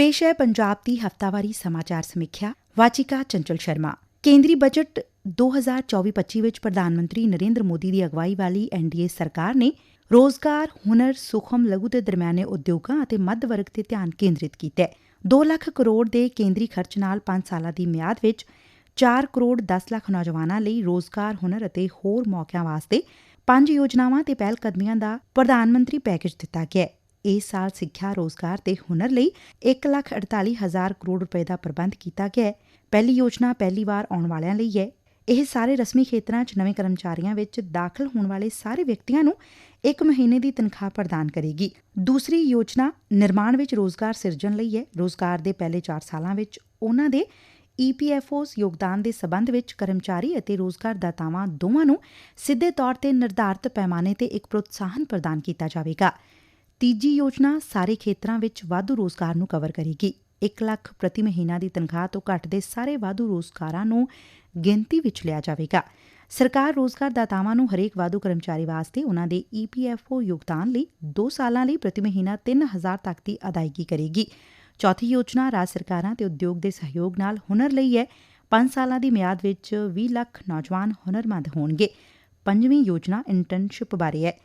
ਪੇਸ਼ ਹੈ ਪੰਜਾਬ ਦੀ ਹਫਤਾਵਾਰੀ ਸਮਾਚਾਰ ਸਮੀਖਿਆ, ਵਾਚਿਕਾ ਚੰਚਲ ਸ਼ਰਮਾ। ਕੇਂਦਰੀ ਬਜਟ 2024-25 ਵਿੱਚ ਪ੍ਰਧਾਨ ਮੰਤਰੀ ਨਰੇਂਦਰ ਮੋਦੀ ਦੀ ਅਗਵਾਈ ਵਾਲੀ ਐਨਡੀਏ ਸਰਕਾਰ ਨੇ ਰੋਜ਼ਗਾਰ, ਹੁਨਰ, ਸੁਖਮ ਲਘੂ ਤੇ ਦਰਮਿਆਨੇ ਉਦਯੋਗਾਂ ਅਤੇ ਮੱਧ ਵਰਗ ਤੇ ਧਿਆਨ ਕੇਂਦਰਿਤ ਕੀਤਾ ਹੈ। 2 ਲੱਖ ਕਰੋੜ ਦੇ ਕੇਂਦਰੀ ਖਰਚ ਨਾਲ 5 ਸਾਲਾਂ ਦੀ ਮਿਆਦ ਵਿੱਚ 4 ਕਰੋੜ 10 ਲੱਖ ਨੌਜਵਾਨਾਂ ਲਈ ਰੋਜ਼ਗਾਰ, ਹੁਨਰ ਅਤੇ ਹੋਰ ਮੌਕਿਆਂ ਵਾਸਤੇ ਪੰਜ ਯੋਜਨਾਵਾਂ ਤੇ ਪਹਿਲ ਕਦਮੀਆਂ ਦਾ ਪ੍ਰਧਾਨ ਮੰਤਰੀ ਪੈਕੇਜ ਦਿੱਤਾ ਗਿਆ ਹੈ। ਇਸ ਸਾਲ ਸਿੱਖਿਆ ਰੋਜ਼ਗਾਰ ਤੇ ਹੁਨਰ ਲਈ 1 ਲੱਖ 48 ਹਜ਼ਾਰ ਕਰੋੜ ਰੁਪਏ ਦਾ ਪ੍ਰਬੰਧ ਕੀਤਾ ਗਿਆ ਹੈ। ਪਹਿਲੀ ਯੋਜਨਾ ਪਹਿਲੀ ਵਾਰ ਆਉਣ ਵਾਲਿਆਂ ਲਈ ਹੈ। ਇਹ ਸਾਰੇ ਰਸਮੀ ਖੇਤਰਾਂ 'ਚ ਨਵੇਂ ਕਰਮਚਾਰੀਆਂ ਵਿੱਚ ਦਾਖਲ ਹੋਣ ਵਾਲੇ ਸਾਰੇ ਵਿਅਕਤੀਆਂ ਨੂੰ ਇੱਕ ਮਹੀਨੇ ਦੀ ਤਨਖਾਹ ਪ੍ਰਦਾਨ ਕਰੇਗੀ। ਦੂਸਰੀ ਯੋਜਨਾ ਨਿਰਮਾਣ ਵਿੱਚ ਰੋਜ਼ਗਾਰ ਸਿਰਜਣ ਲਈ ਹੈ। ਰੋਜ਼ਗਾਰ ਦੇ ਪਹਿਲੇ 4 ਸਾਲਾਂ ਵਿੱਚ ਉਹਨਾਂ ਦੇ ਈਪੀਐਫਓਸ ਯੋਗਦਾਨ ਦੇ ਸਬੰਧ ਵਿੱਚ ਕਰਮਚਾਰੀ ਅਤੇ ਰੋਜ਼ਗਾਰ ਦਾਤਾਵਾਂ ਦੋਵਾਂ ਨੂੰ ਸਿੱਧੇ ਤੌਰ ਤੇ ਨਿਰਧਾਰਤ ਪੈਮਾਨੇ ਤੇ ਇੱਕ ਪ੍ਰੋਤਸਾਹਨ ਪ੍ਰਦਾਨ ਕੀਤਾ ਜਾਵੇਗਾ। ਤੀਜੀ ਯੋਜਨਾ ਸਾਰੇ ਖੇਤਰਾਂ ਵਿੱਚ ਵਾਧੂ ਰੋਜ਼ਗਾਰ ਨੂੰ ਕਵਰ ਕਰੇਗੀ। 1 ਲੱਖ ਪ੍ਰਤੀ ਮਹੀਨਾ ਦੀ ਤਨਖਾਹ ਤੋਂ ਘੱਟ ਦੇ ਸਾਰੇ ਵਾਧੂ ਰੋਜ਼ਗਾਰਾਂ ਨੂੰ ਗਿਣਤੀ ਵਿੱਚ ਲਿਆ ਜਾਵੇਗਾ। ਸਰਕਾਰ ਰੋਜ਼ਗਾਰ ਦਾਤਾਵਾਂ ਨੂੰ ਹਰੇਕ ਵਾਧੂ ਕਰਮਚਾਰੀ ਵਾਸਤੇ ਉਹਨਾਂ ਦੇ ਈਪੀਐਫਓ ਯੋਗਦਾਨ ਲਈ 2 ਸਾਲਾਂ ਲਈ ਪ੍ਰਤੀ ਮਹੀਨਾ 3000 ਤੱਕ ਦੀ ਅਦਾਇਗੀ ਕਰੇਗੀ। ਚੌਥੀ ਯੋਜਨਾ ਰਾਜ ਸਰਕਾਰਾਂ ਤੇ ਉਦਯੋਗ ਦੇ ਸਹਿਯੋਗ ਨਾਲ ਹੁਨਰ ਲਈ ਹੈ। 5 ਸਾਲਾਂ ਦੀ ਮਿਆਦ ਵਿੱਚ 20 ਲੱਖ ਨੌਜਵਾਨ ਹੁਨਰਮੰਦ ਹੋਣਗੇ। ਪੰਜਵੀਂ ਯੋਜਨਾ ਇੰਟਰਨਸ਼ਿਪ ਬਾਰੇ ਹੈ।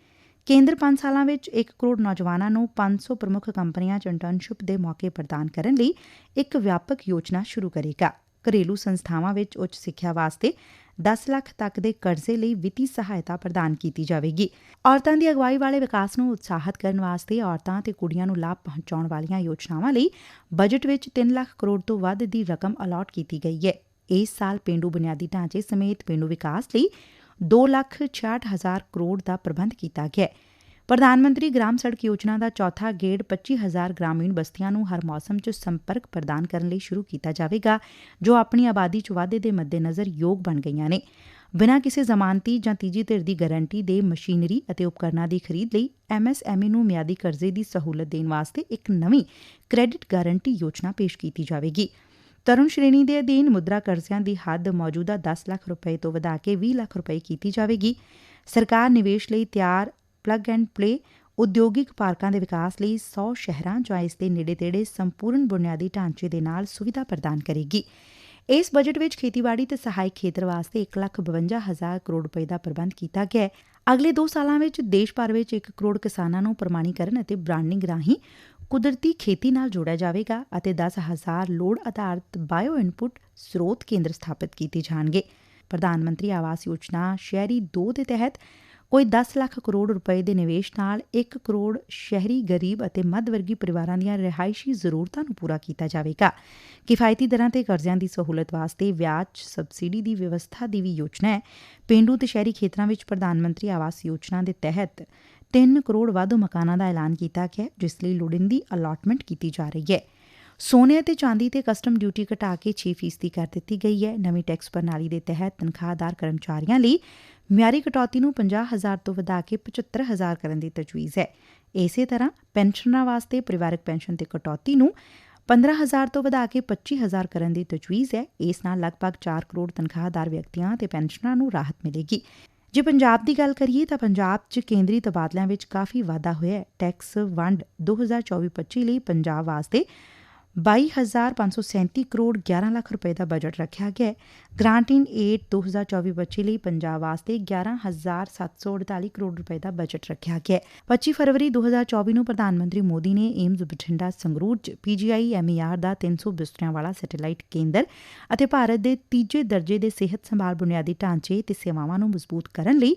ਕੇਂਦਰ 5 ਸਾਲਾਂ ਵਿੱਚ 1 ਕਰੋੜ ਨੌਜਵਾਨਾਂ ਨੂੰ 500 ਪ੍ਰਮੁੱਖ ਕੰਪਨੀਆਂ 'ਚ ਇੰਟਰਨਸ਼ਿਪ ਦੇ ਮੌਕੇ ਪ੍ਰਦਾਨ ਕਰਨ ਲਈ ਇੱਕ ਵਿਆਪਕ ਯੋਜਨਾ ਸ਼ੁਰੂ ਕਰੇਗਾ। ਘਰੇਲੂ ਸੰਸਥਾਵਾਂ ਵਿੱਚ ਉੱਚ ਸਿੱਖਿਆ ਵਾਸਤੇ 10 ਲੱਖ ਤੱਕ ਦੇ ਕਰਜ਼ੇ ਲਈ ਵਿੱਤੀ ਸਹਾਇਤਾ ਪ੍ਰਦਾਨ ਕੀਤੀ ਜਾਵੇਗੀ। ਔਰਤਾਂ ਦੀ ਅਗਵਾਈ ਵਾਲੇ ਵਿਕਾਸ ਨੂੰ ਉਤਸ਼ਾਹਿਤ ਕਰਨ ਵਾਸਤੇ ਔਰਤਾਂ ਤੇ ਕੁੜੀਆਂ ਨੂੰ ਲਾਭ ਪਹੁੰਚਾਉਣ ਵਾਲੀਆਂ ਯੋਜਨਾਵਾਂ ਲਈ ਬਜਟ ਵਿੱਚ 3 ਲੱਖ ਕਰੋੜ ਤੋਂ ਵੱਧ ਦੀ ਰਕਮ ਅਲਾਟ ਕੀਤੀ ਗਈ ਹੈ। ਇਸ ਸਾਲ ਪੇਂਡੂ ਬੁਨਿਆਦੀ ਢਾਂਚੇ ਸਮੇਤ ਪੇਂਡੂ ਵਿਕਾਸ ਲਈ 2 ਲੱਖ 66 ਹਜ਼ਾਰ ਕਰੋੜ ਦਾ ਪ੍ਰਬੰਧ ਕੀਤਾ ਗਿਆ ਹੈ। ਪ੍ਰਧਾਨ ਮੰਤਰੀ ਗ੍ਰਾਮ ਸੜਕ ਯੋਜਨਾ ਦਾ ਚੌਥਾ ਗੇੜ 25000 ਗ੍ਰਾਮੀਣ ਬਸਤੀਆਂ ਨੂੰ ਹਰ ਮੌਸਮ 'ਚ ਸੰਪਰਕ ਪ੍ਰਦਾਨ ਕਰਨ ਲਈ ਸ਼ੁਰੂ ਕੀਤਾ ਜਾਵੇਗਾ, ਜੋ ਆਪਣੀ ਆਬਾਦੀ 'ਚ ਵਾਧੇ ਦੇ ਮੱਦੇਨਜ਼ਰ ਯੋਗ ਬਣ ਗਈਆਂ ਨੇ। ਬਿਨਾਂ ਕਿਸੇ ਜ਼ਮਾਨਤੀ ਜਾਂ ਤੀਜੀ ਧਿਰ ਦੀ ਗਾਰੰਟੀ ਦੇ ਮਸ਼ੀਨਰੀ ਅਤੇ ਉਪਕਰਨਾਂ ਦੀ ਖਰੀਦ ਲਈ ਐਮਐਸਐਮਈ ਨੂੰ ਮਿਆਦੀ ਕਰਜ਼ੇ ਦੀ ਸਹੂਲਤ ਦੇਣ ਵਾਸਤੇ ਇੱਕ ਨਵੀਂ ਕ੍ਰੈਡਿਟ ਗਾਰੰਟੀ ਯੋਜਨਾ ਪੇਸ਼ ਕੀਤੀ ਜਾਵੇਗੀ। ਤਰੁਣ ਸ਼੍ਰੇਣੀ ਦੇ ਅਧੀਨ ਮੁਦਰਾ ਕਰਜ਼ਿਆਂ ਦੀ ਹੱਦ ਮੌਜੂਦਾ 10 ਲੱਖ ਰੁਪਏ ਤੋਂ ਵਧਾ ਕੇ 20 ਲੱਖ ਰੁਪਏ ਕੀਤੀ ਜਾਵੇਗੀ। ਸਰਕਾਰ ਨਿਵੇਸ਼ ਲਈ ਤਿਆਰ ਪਲੱਗ ਐਂਡ ਪਲੇ ਉਦਯੋਗਿਕ ਪਾਰਕਾਂ ਦੇ ਵਿਕਾਸ ਲਈ 100 ਸ਼ਹਿਰਾਂ ਜਾਂ ਇਸ ਦੇ ਨੇੜੇ-ਤੇੜੇ ਸੰਪੂਰਨ ਬੁਨਿਆਦੀ ਢਾਂਚੇ ਦੇ ਨਾਲ ਸੁਵਿਧਾ ਪ੍ਰਦਾਨ ਕਰੇਗੀ। ਇਸ ਬਜਟ ਵਿੱਚ ਖੇਤੀਬਾੜੀ ਤੇ ਸਹਾਇਕ ਖੇਤਰ ਵਾਸਤੇ 152000 ਕਰੋੜ ਰੁਪਏ ਦਾ ਪ੍ਰਬੰਧ ਕੀਤਾ ਗਿਆ ਹੈ। ਅਗਲੇ 2 ਸਾਲਾਂ ਵਿੱਚ ਦੇਸ਼ ਭਰ ਵਿੱਚ 1 ਕਰੋੜ ਕਿਸਾਨਾਂ ਨੂੰ ਪ੍ਰਮਾਣੀਕਰਨ ਅਤੇ ਬ੍ਰਾਂਡਿੰਗ ਰਾਹੀਂ ਕੁਦਰਤੀ ਖੇਤੀ ਨਾਲ ਜੋੜਿਆ ਜਾਵੇਗਾ ਅਤੇ 10000 ਲੋੜ ਆਧਾਰਿਤ ਬਾਇਓ ਇਨਪੁਟ ਸਰੋਤ ਕੇਂਦਰ ਸਥਾਪਿਤ ਕੀਤੇ ਜਾਣਗੇ। ਪ੍ਰਧਾਨ ਮੰਤਰੀ ਆਵਾਸ ਯੋਜਨਾ ਸ਼ਹਿਰੀ 2 ਦੇ ਤਹਿਤ ਕੋਈ 10 ਲੱਖ ਕਰੋੜ ਰੁਪਏ ਦੇ ਨਿਵੇਸ਼ ਨਾਲ 1 ਕਰੋੜ ਸ਼ਹਿਰੀ ਗਰੀਬ ਅਤੇ ਮੱਧ ਵਰਗੀ ਪਰਿਵਾਰਾਂ ਦੀਆਂ ਰਿਹਾਇਸ਼ੀ ਜ਼ਰੂਰਤਾਂ ਨੂੰ ਪੂਰਾ ਕੀਤਾ ਜਾਵੇਗਾ। ਕਿਫਾਇਤੀ ਦਰਾਂ ਤੇ ਕਰਜ਼ਿਆਂ ਦੀ ਸਹੂਲਤ ਵਾਸਤੇ ਵਿਆਜ ਸਬਸਿਡੀ ਦੀ ਵਿਵਸਥਾ ਦੀ ਵੀ ਯੋਜਨਾ ਹੈ। ਪਿੰਡੂ ਤੇ ਸ਼ਹਿਰੀ ਖੇਤਰਾਂ ਵਿੱਚ ਪ੍ਰਧਾਨ ਮੰਤਰੀ ਆਵਾਸ ਯੋਜਨਾ ਦੇ ਤਹਿਤ 3 ਕਰੋੜ ਵਾਧੂ ਮਕਾਨਾਂ ਦਾ ਐਲਾਨ ਕੀਤਾ ਗਿਆ ਜਿਸ ਲਈ ਲੋੜੀਂਦੀ ਅਲਾਟਮੈਂਟ ਕੀਤੀ ਜਾ ਰਹੀ ਹੈ। ਸੋਨੇ ਅਤੇ ਚਾਂਦੀ ਤੇ ਕਸਟਮ ਡਿਊਟੀ ਘਟਾ ਕੇ 6% ਕਰ ਦਿੱਤੀ ਗਈ ਹੈ। ਨਵੀਂ ਟੈਕਸ ਪ੍ਰਣਾਲੀ ਦੇ ਤਹਿਤ ਤਨਖਾਹਦਾਰ ਕਰਮਚਾਰੀਆਂ ਲਈ ਮਿਆਰੀ ਕਟੌਤੀ ਨੂੰ 50000 ਤੋਂ ਵਧਾ ਕੇ 75000 ਕਰਨ ਦੀ ਤਜਵੀਜ਼ ਹੈ। ਇਸੇ ਤਰ੍ਹਾਂ ਪੈਨਸ਼ਨਰਾਂ ਵਾਸਤੇ ਪਰਿਵਾਰਕ ਪੈਨਸ਼ਨ ਤੇ ਕਟੌਤੀ ਨੂੰ 15000 ਤੋਂ ਵਧਾ ਕੇ 25000 ਕਰਨ ਦੀ ਤਜਵੀਜ਼ ਹੈ। ਇਸ ਨਾਲ ਲਗਭਗ 4 ਕਰੋੜ ਤਨਖਾਹਦਾਰ ਵਿਅਕਤੀਆਂ ਤੇ ਪੈਨਸ਼ਨਰਾਂ ਨੂੰ ਰਾਹਤ ਮਿਲੇਗੀ। ਜੇ ਪੰਜਾਬ ਦੀ ਗੱਲ ਕਰੀਏ ਤਾਂ ਪੰਜਾਬ 'ਚ ਕੇਂਦਰੀ ਤਬਾਦਲਿਆਂ ਵਿੱਚ ਕਾਫੀ ਵਾਧਾ ਹੋਇਆ ਹੈ। ਟੈਕਸ ਵੰਡ 2024-25 ਲਈ ਪੰਜਾਬ ਵਾਸਤੇ 22537 ਕਰੋੜ 11 ਲੱਖ ਰੁਪਏ ਦਾ ਬਜਟ ਰੱਖਿਆ ਗਿਆ ਹੈ। ਗ੍ਰਾਂਟ ਇਨ ਏਡ 2024-25 ਲਈ ਪੰਜਾਬ ਵਾਸਤੇ 11748 ਕਰੋੜ ਰੁਪਏ ਦਾ ਬਜਟ ਰੱਖਿਆ ਗਿਆ ਹੈ। 25 ਫਰਵਰੀ 2024 ਨੂੰ ਪ੍ਰਧਾਨ ਮੰਤਰੀ ਮੋਦੀ ਨੇ ਏਮਜ਼ ਬਠਿੰਡਾ ਸੰਗਰੂਰ 'ਚ ਪੀਜੀਆਈ ਐਮਈਆਰ ਦਾ 300 ਬਿਸਤਰਿਆਂ ਵਾਲਾ ਸੈਟੇਲਾਈਟ ਕੇਂਦਰ ਅਤੇ ਭਾਰਤ ਦੇ ਤੀਜੇ ਦਰਜੇ ਦੇ ਸਿਹਤ ਸੰਭਾਲ ਬੁਨਿਆਦੀ ਢਾਂਚੇ ਤੇ ਸੇਵਾਵਾਂ ਨੂੰ ਮਜ਼ਬੂਤ ਕਰਨ ਲਈ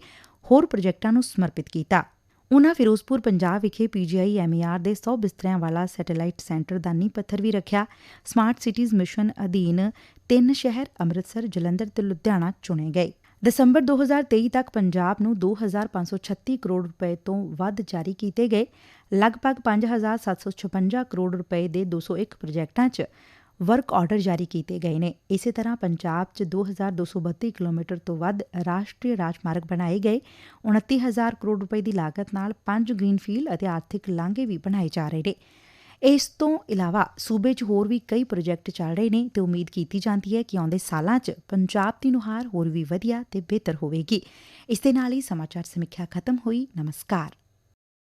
ਹੋਰ ਪ੍ਰੋਜੈਕਟਾਂ ਨੂੰ ਸਮਰਪਿਤ ਕੀਤਾ। ਉਨ੍ਹਾਂ ਫਿਰੋਜ਼ਪੁਰ, ਪੰਜਾਬ ਵਿਖੇ ਪੀਜੀਆਈ ਐਮਈਆਰ ਦੇ 100 ਬਿਸਤਰਿਆਂ ਵਾਲਾ ਸੈਟੇਲਾਈਟ ਸੈਂਟਰ ਦਾ ਨੀਂਹ ਪੱਥਰ ਵੀ ਰੱਖਿਆ। ਸਮਾਰਟ ਸਿਟੀਜ਼ ਮਿਸ਼ਨ ਅਧੀਨ ਤਿੰਨ ਸ਼ਹਿਰ ਅੰਮ੍ਰਿਤਸਰ, ਜਲੰਧਰ ਤੇ ਲੁਧਿਆਣਾ ਚੁਣੇ ਗਏ। ਦਸੰਬਰ 2023 ਤੱਕ ਪੰਜਾਬ ਨੂੰ 2536 ਕਰੋੜ ਰੁਪਏ ਤੋਂ ਵੱਧ ਜਾਰੀ ਕੀਤੇ ਗਏ। ਲਗਭਗ 5756 ਕਰੋੜ ਰੁਪਏ ਦੇ 201 ਪ੍ਰੋਜੈਕਟਾਂ 'ਚ ਵਰਕ ਆਰਡਰ ਜਾਰੀ ਕੀਤੇ ਗਏ ਨੇ। ਇਸੇ ਤਰ੍ਹਾਂ ਪੰਜਾਬ 'ਚ 2232 ਕਿਲੋਮੀਟਰ ਤੋਂ ਵੱਧ ਰਾਸ਼ਟਰੀ ਰਾਜਮਾਰਗ ਬਣਾਏ ਗਏ। 29000 ਕਰੋੜ ਰੁਪਏ ਦੀ ਲਾਗਤ ਨਾਲ ਪੰਜ ਗ੍ਰੀਨਫੀਲਡ ਅਤੇ ਆਰਥਿਕ ਲਾਂਘੇ ਵੀ ਬਣਾਏ ਜਾ ਰਹੇ ਨੇ। ਇਸ ਤੋਂ ਇਲਾਵਾ ਸੂਬੇ 'ਚ ਹੋਰ ਵੀ ਕਈ ਪ੍ਰੋਜੈਕਟ ਚੱਲ ਰਹੇ ਨੇ ਤੇ ਉਮੀਦ ਕੀਤੀ ਜਾਂਦੀ ਹੈ ਕਿ ਆਉਂਦੇ ਸਾਲਾਂ 'ਚ ਪੰਜਾਬ ਦੀ ਨੁਹਾਰ ਹੋਰ ਵੀ ਵਧੀਆ ਤੇ ਬਿਹਤਰ ਹੋਵੇਗੀ। ਇਸ ਦੇ ਨਾਲ ਹੀ ਸਮਾਚਾਰ ਸਮੀਖਿਆ ਖਤਮ ਹੋਈ। ਨਮਸਕਾਰ।